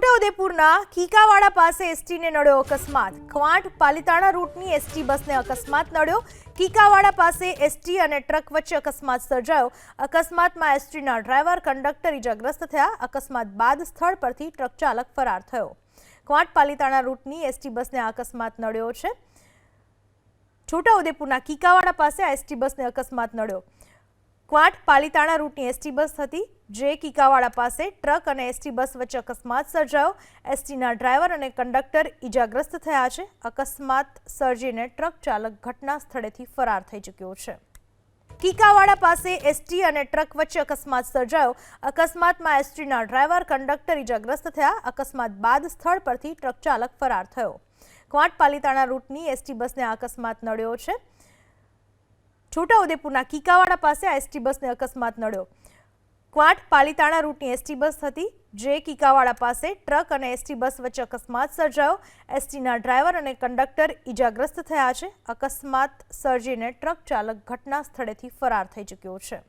છોટાઉદેપુરના કીકાવાડા પાસે એસટીને નડ્યો અકસ્માત. ક્વાંટ પાલિતાણા રૂટની એસટી બસને અકસ્માત નડ્યો. કીકાવાડા પાસે એસટી અને ટ્રક વચ્ચે અકસ્માત સર્જાયો. અકસ્માતમાં એસટીના ડ્રાઈવર, કંડક્ટર ઇજાગ્રસ્ત થયા. અકસ્માત બાદ સ્થળ પરથી ટ્રક ચાલક ફરાર થયો. ક્વાંટ પાલિતાણા રૂટની એસટી બસને અકસ્માત નડ્યો છે. છોટાઉદેપુરના કીકાવાડા પાસે આ એસટી બસને અકસ્માત નડ્યો. ક્વાંટ પાલિતાણા રૂટની એસટી બસ હતી, જે કીકાવાડા પાસે ટ્રક અને એસટી બસ વચ્ચે અકસ્માત સર્જાયો. એસટીના ડ્રાઈવર અને કંડક્ટર ઇજાગ્રસ્ત થયા છે. અકસ્માત સર્જીને ટ્રક ચાલક ઘટના સ્થળેથી ફરાર થઈ ચૂક્યો છે. કીકાવાડા પાસે એસટી અને ટ્રક વચ્ચે અકસ્માત સર્જાયો. અકસ્માતમાં એસટીના ડ્રાઈવર, કંડક્ટર ઇજાગ્રસ્ત થયા. અકસ્માત બાદ સ્થળ પરથી ટ્રક ચાલક ફરાર થયો. ક્વાંટ પાલિતાણા રૂટની એસટી બસને અકસ્માત નડ્યો છે. છોટાઉદેપુરના કીકાવાડા પાસે આ એસટી બસને અકસ્માત નડ્યો. ક્વાટ પાલિતાણા રૂટની એસટી બસ હતી, જે કીકાવાડા પાસે ટ્રક અને એસટી બસ વચ્ચે અકસ્માત સર્જાયો. એસટીના ડ્રાઈવર અને કંડક્ટર ઇજાગ્રસ્ત થયા છે. અકસ્માત સર્જીને ટ્રક ચાલક ઘટના સ્થળેથી ફરાર થઈ ચૂક્યો છે.